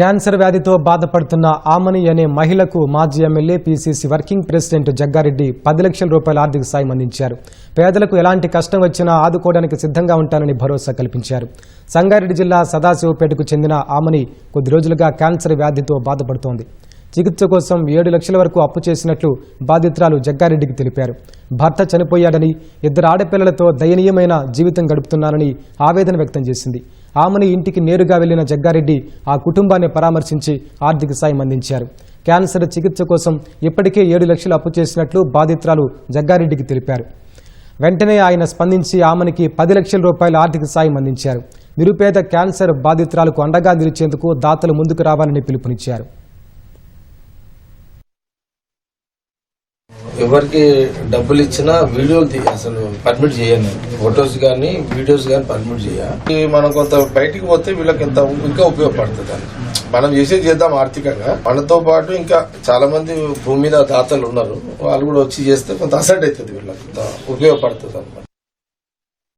Cancer వ్యాధితో బాధపడుతున్న ఆమని అనే మహిళకు మాజీ MLA PCC working president Jaggareddy పది లక్షల రూపాయల ఆర్థిక సాయం అందించారు. పేదలకు ఎలాంటి కష్టం వచ్చినా ఆదుకోవడానికి సిద్ధంగా ఉంటానని భరోసా కల్పించారు. సంగారెడ్డి జిల్లా సదాశివపేటకు చెందిన ఆమని కొద్ది రోజులుగా క్యాన్సర్ వ్యాధితో బాధపడుతోంది. చికిత్స కోసం ఏడు లక్షల వరకు అప్పు చేసినట్లు బాధితురాలు జగ్గారెడ్డికి తెలిపారు. భర్త చనిపోయాడని ఇద్దరు ఆడపిల్లలతో దయనీయమైన జీవితం గడుపుతున్నానని ఆవేదన వ్యక్తం చేసింది. ఆమెను ఇంటికి నేరుగా వెళ్ళిన జగ్గారెడ్డి ఆ కుటుంబాన్ని పరామర్శించి ఆర్థిక సాయం అందించారు. క్యాన్సర్ చికిత్స కోసం ఇప్పటికే ఏడు లక్షలు అప్పు చేసినట్లు బాధితురాలు జగ్గారెడ్డికి తెలిపారు. వెంటనే ఆయన స్పందించి ఆమెనికి పది లక్షల రూపాయల ఆర్థిక సాయం అందించారు. నిరుపేద క్యాన్సర్ బాధితురాలకు అండగా నిలిచేందుకు దాతలు ముందుకు రావాలని పిలుపునిచ్చారు. ఎవరికి డబ్బులు ఇచ్చినా వీడియోలు అసలు పర్మిట్ చేయను ఫొటోస్ కానీ వీడియోస్ కానీ పర్మిట్ చేయ. మనం కొంత బయటికి పోతే వీళ్ళకి ఎంత ఇంకా ఉపయోగపడుతుంది అని. మనం చేసేది చేద్దాం ఆర్థికంగా. మనతో పాటు ఇంకా చాలా మంది భూమి మీద దాతలు ఉన్నారు. వాళ్ళు కూడా వచ్చి చేస్తే కొంత అసెట్ అవుతుంది వీళ్ళకి. ఉపయోగపడుతుంది అనమాట